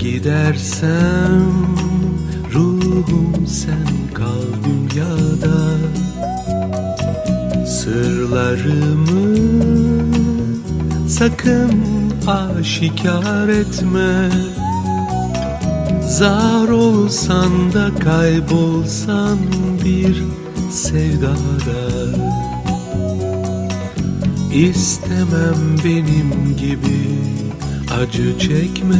Gidersem ruhum sen kal dünyada Sırlarımı sakın aşikar etme. Zar olsan da kaybolsan bir sevdada. İstemem benim gibi acı çekme.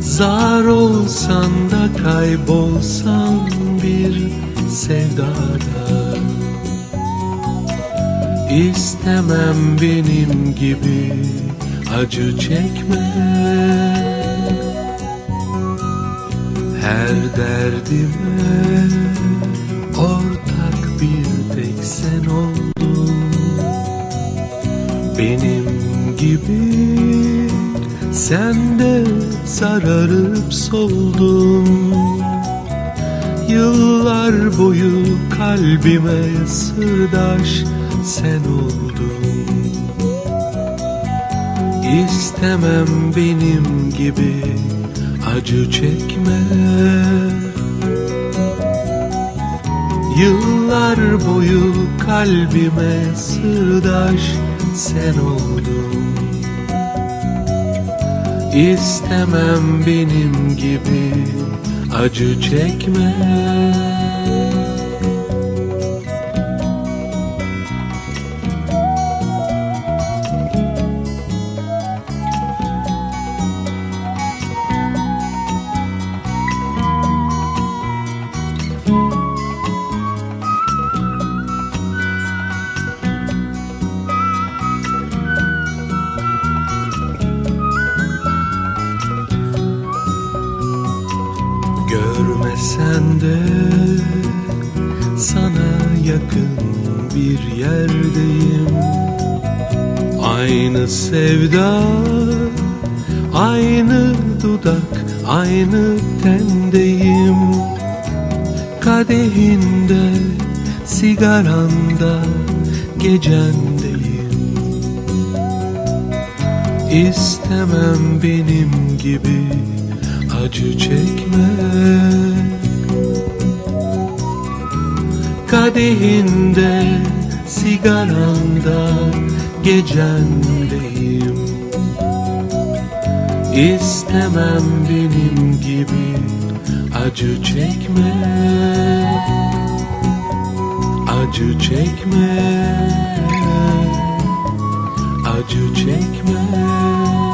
Zar olsan da kaybolsan bir sevdada İstemem benim gibi acı çekme. Her derdime gibi sen de sararıp soldun. Yıllar boyu kalbime sırdaş sen oldun. İstemem benim gibi acı çekme. Yıllar boyu kalbime sırdaş sen oldun. İstemem benim gibi acı çekme Görmesen de sana yakın bir yerdeyim. Aynı sevda, aynı dudak, aynı tendeyim. Kadehinde, sigaranda, gecendeyim. İstemem benim gibi acı çekme kadehinde sigaranda gecendeyim İstemem benim gibi acı çekme. Acı çekme. Acı çekme.